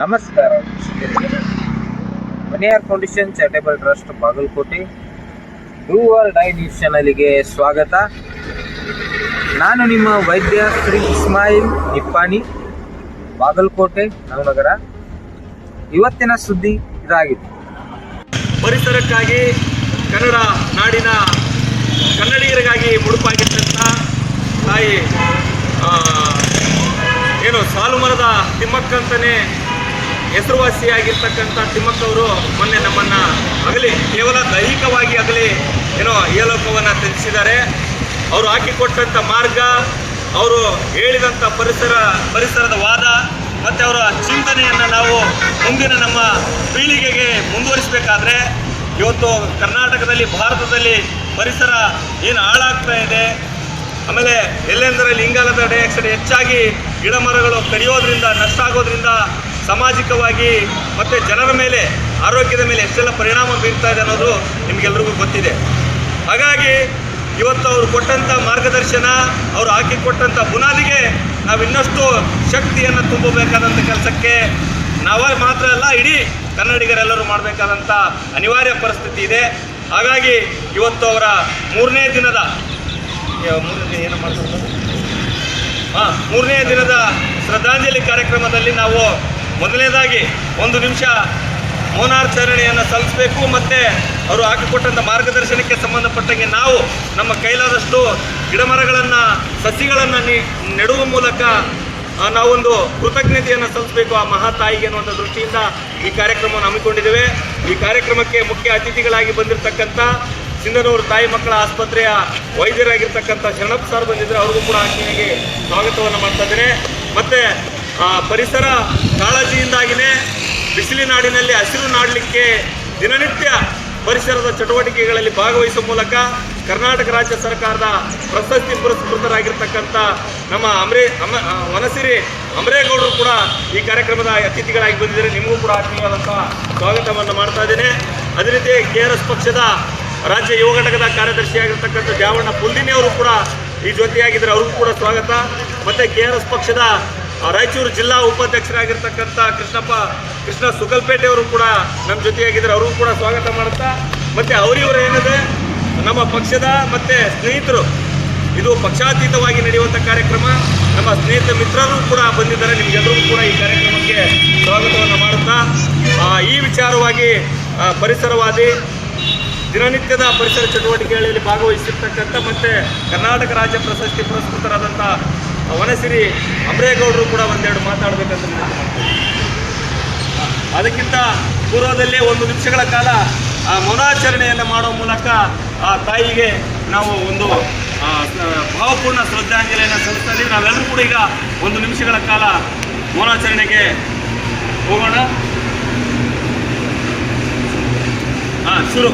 ನಮಸ್ಕಾರ ಮನೆಯಾರ್ foundation charitable trust Bagalkote. Do or die news ಚಾನಲಿಗೆ ಸ್ವಾಗತ. ನಾನು ನಿಮ್ಮ ವೈದ್ಯ ಶ್ರೀ ಇಸ್ಮಾಯಿಲ್ ನಿಪ್ಪಾಣಿ, ಬಾಗಲಕೋಟೆ, ನವನಗರ. ಇವತ್ತಿನ ಸುದ್ದಿ ಇದಾಗಿದೆ. ಪರಿಸರಕ್ಕಾಗಿ ಕನ್ನಡ ನಾಡಿನ ಕನ್ನಡಿಗರಿಗಾಗಿ ಮುಡುಪಾಗಿದ್ದಂಥ ತಾಯಿ ಏನು ಸಾಲು ಮರದ ತಿಮ್ಮಕ್ಕ ಅಂತಾನೆ ಹೆಸರುವಾಸಿಯಾಗಿರ್ತಕ್ಕಂಥ ತಿಮ್ಮಕ್ಕವರು ಮೊನ್ನೆ ನಮ್ಮನ್ನು ಅಗಲಿ, ಕೇವಲ ದೈಹಿಕವಾಗಿ ಅಗಲಿ ಏನೋ ಏಲೋಕವನ್ನು ತಿಳಿಸಿದ್ದಾರೆ. ಅವರು ಹಾಕಿಕೊಟ್ಟಂಥ ಮಾರ್ಗ, ಅವರು ಹೇಳಿದಂಥ ಪರಿಸರ, ಪರಿಸರದ ವಾದ, ಮತ್ತು ಅವರ ಚಿಂತನೆಯನ್ನು ನಾವು ಮುಂದಿನ ನಮ್ಮ ಪೀಳಿಗೆಗೆ ಮುಂದುವರಿಸಬೇಕಾದ್ರೆ ಇವತ್ತು ಕರ್ನಾಟಕದಲ್ಲಿ, ಭಾರತದಲ್ಲಿ ಪರಿಸರ ಏನು ಹಾಳಾಗ್ತಾ ಇದೆ. ಆಮೇಲೆ ಎಲ್ಲೆಂದರಲ್ಲಿ ಇಂಗಾಲದ ಡೈಆಕ್ಸೈಡ್ ಹೆಚ್ಚಾಗಿ ಗಿಡ ಮರಗಳು ಕಡಿಯೋದ್ರಿಂದ ನಷ್ಟ ಆಗೋದ್ರಿಂದ ಸಾಮಾಜಿಕವಾಗಿ ಮತ್ತು ಜನರ ಮೇಲೆ, ಆರೋಗ್ಯದ ಮೇಲೆ ಎಷ್ಟೆಲ್ಲ ಪರಿಣಾಮ ಬೀರ್ತಾ ಇದೆ ಅನ್ನೋದು ನಿಮಗೆಲ್ರಿಗೂ ಗೊತ್ತಿದೆ. ಹಾಗಾಗಿ ಇವತ್ತು ಅವರು ಕೊಟ್ಟಂಥ ಮಾರ್ಗದರ್ಶನ, ಅವರು ಹಾಕಿಕೊಟ್ಟಂಥ ಬುನಾದಿಗೆ ನಾವು ಇನ್ನಷ್ಟು ಶಕ್ತಿಯನ್ನು ತುಂಬಬೇಕಾದಂಥ ಕೆಲಸಕ್ಕೆ ನಾವೇ ಮಾತ್ರ ಅಲ್ಲ, ಇಡೀ ಕನ್ನಡಿಗರೆಲ್ಲರೂ ಮಾಡಬೇಕಾದಂಥ ಅನಿವಾರ್ಯ ಪರಿಸ್ಥಿತಿ ಇದೆ. ಹಾಗಾಗಿ ಇವತ್ತು ಅವರ ಮೂರನೇ ದಿನದ ಮೂರನೇ ಏನು ಮಾಡ್ತಾರೆ ಹಾಂ, ಮೂರನೇ ದಿನದ ಶ್ರದ್ಧಾಂಜಲಿ ಕಾರ್ಯಕ್ರಮದಲ್ಲಿ ನಾವು ಮೊದಲನೇದಾಗಿ ಒಂದು ನಿಮಿಷ ಮೌನಾಚರಣೆಯನ್ನು ಸಲ್ಲಿಸಬೇಕು ಮತ್ತು ಅವರು ಹಾಕಿಕೊಟ್ಟಂಥ ಮಾರ್ಗದರ್ಶನಕ್ಕೆ ಸಂಬಂಧಪಟ್ಟಂಗೆ ನಾವು ನಮ್ಮ ಕೈಲಾದಷ್ಟು ಗಿಡಮರಗಳನ್ನು, ಸಸಿಗಳನ್ನು ನೆಡುವ ಮೂಲಕ ನಾವೊಂದು ಕೃತಜ್ಞತೆಯನ್ನು ಸಲ್ಲಿಸಬೇಕು ಆ ಮಹಾತಾಯಿಗೆ ಅನ್ನುವಂಥ ದೃಷ್ಟಿಯಿಂದ ಈ ಕಾರ್ಯಕ್ರಮವನ್ನು ಹಮ್ಮಿಕೊಂಡಿದ್ದೇವೆ. ಈ ಕಾರ್ಯಕ್ರಮಕ್ಕೆ ಮುಖ್ಯ ಅತಿಥಿಗಳಾಗಿ ಬಂದಿರತಕ್ಕಂಥ ಸಿಂಧನೂರು ತಾಯಿ ಮಕ್ಕಳ ಆಸ್ಪತ್ರೆಯ ವೈದ್ಯರಾಗಿರ್ತಕ್ಕಂಥ ಶರಣಪ್ಪ ಸರ್ ಬಂದಿದ್ದರೆ. ಅವ್ರಿಗೂ ಕೂಡ ಆಕೆಯಾಗಿ ಸ್ವಾಗತವನ್ನು ಮಾಡ್ತಾ ಇದ್ದೇನೆ. ಮತ್ತು ಪರಿಸರ ಕಾಳಜಿಯಿಂದಾಗಿಯೇ ಬಿಸಿಲಿನಾಡಿನಲ್ಲಿ ಹಸಿರು ನಾಡಲಿಕ್ಕೆ ದಿನನಿತ್ಯ ಪರಿಸರದ ಚಟುವಟಿಕೆಗಳಲ್ಲಿ ಭಾಗವಹಿಸುವ ಮೂಲಕ ಕರ್ನಾಟಕ ರಾಜ್ಯ ಸರ್ಕಾರದ ಪ್ರಶಸ್ತಿ ಪುರಸ್ಕೃತರಾಗಿರ್ತಕ್ಕಂಥ ನಮ್ಮ ಅಮರೇ, ಅಮ ವನಸಿರಿ ಅಮರೇಗೌಡರು ಕೂಡ ಈ ಕಾರ್ಯಕ್ರಮದ ಅತಿಥಿಗಳಾಗಿ ಬಂದಿದ್ದಾರೆ. ನಿಮಗೂ ಕೂಡ ಆತ್ಮೀಯವಾದಂಥ ಸ್ವಾಗತವನ್ನು ಮಾಡ್ತಾ ಇದ್ದೇನೆ. ಅದೇ ರೀತಿ ಕೆ ಆರ್ ಎಸ್ ಪಕ್ಷದ ರಾಜ್ಯ ಯುವ ಘಟಕದ ಕಾರ್ಯದರ್ಶಿಯಾಗಿರ್ತಕ್ಕಂಥ ದ್ಯಾವಣ್ಣ ಪುಲ್ದಿನಿ ಅವರು ಕೂಡ ಈ ಜೊತೆಯಾಗಿದ್ದರೆ. ಅವ್ರಿಗೂ ಕೂಡ ಸ್ವಾಗತ. ಮತ್ತು ಕೆ ಆರ್ ಎಸ್ ಪಕ್ಷದ ರಾಯಚೂರು ಜಿಲ್ಲಾ ಉಪಾಧ್ಯಕ್ಷರಾಗಿರ್ತಕ್ಕಂಥ ಕೃಷ್ಣಪ್ಪ, ಕೃಷ್ಣ ಸುಗಲ್ಪೇಟೆ ಅವರು ಕೂಡ ನಮ್ಮ ಜೊತೆಯಾಗಿದ್ದಾರೆ. ಅವರು ಕೂಡ ಸ್ವಾಗತ ಮಾಡುತ್ತಾ, ಮತ್ತು ಅವರಿವರು ಏನಿದೆ, ನಮ್ಮ ಪಕ್ಷದ ಮತ್ತು ಸ್ನೇಹಿತರು. ಇದು ಪಕ್ಷಾತೀತವಾಗಿ ನಡೆಯುವಂಥ ಕಾರ್ಯಕ್ರಮ. ನಮ್ಮ ಸ್ನೇಹಿತ ಮಿತ್ರರು ಕೂಡ ಬಂದಿದ್ದಾರೆ. ನಿಮಗೆಲ್ಲರಿಗೂ ಕೂಡ ಈ ಕಾರ್ಯಕ್ರಮಕ್ಕೆ ಸ್ವಾಗತವನ್ನು ಮಾಡುತ್ತಾ ಈ ವಿಚಾರವಾಗಿ ಪರಿಸರವಾದಿ, ದಿನನಿತ್ಯದ ಪರಿಸರ ಚಟುವಟಿಕೆಗಳಲ್ಲಿ ಭಾಗವಹಿಸಿರ್ತಕ್ಕಂಥ ಮತ್ತು ಕರ್ನಾಟಕ ರಾಜ್ಯ ಪ್ರಶಸ್ತಿ ಪುರಸ್ಕೃತರಾದಂಥ ವನಸಿರಿ ಅಮರೇಗೌಡರು ಕೂಡ ಒಂದೆರಡು ಮಾತಾಡಬೇಕಂತ. ಅದಕ್ಕಿಂತ ಪೂರ್ವದಲ್ಲೇ ಒಂದು ನಿಮಿಷಗಳ ಕಾಲ ಆ ಮೌನಾಚರಣೆಯನ್ನು ಮಾಡುವ ಮೂಲಕ ಆ ತಾಯಿಗೆ ನಾವು ಒಂದು ಭಾವಪೂರ್ಣ ಶ್ರದ್ಧಾಂಜಲಿಯನ್ನು ಸಲ್ಲಿಸ್ತಾ ಇದ್ದೀವಿ. ನಾವೆಲ್ಲರೂ ಕೂಡ ಈಗ ಒಂದು ನಿಮಿಷಗಳ ಕಾಲ ಮೌನಾಚರಣೆಗೆ ಹೋಗೋಣ. ಹಾಂ ಶುರು.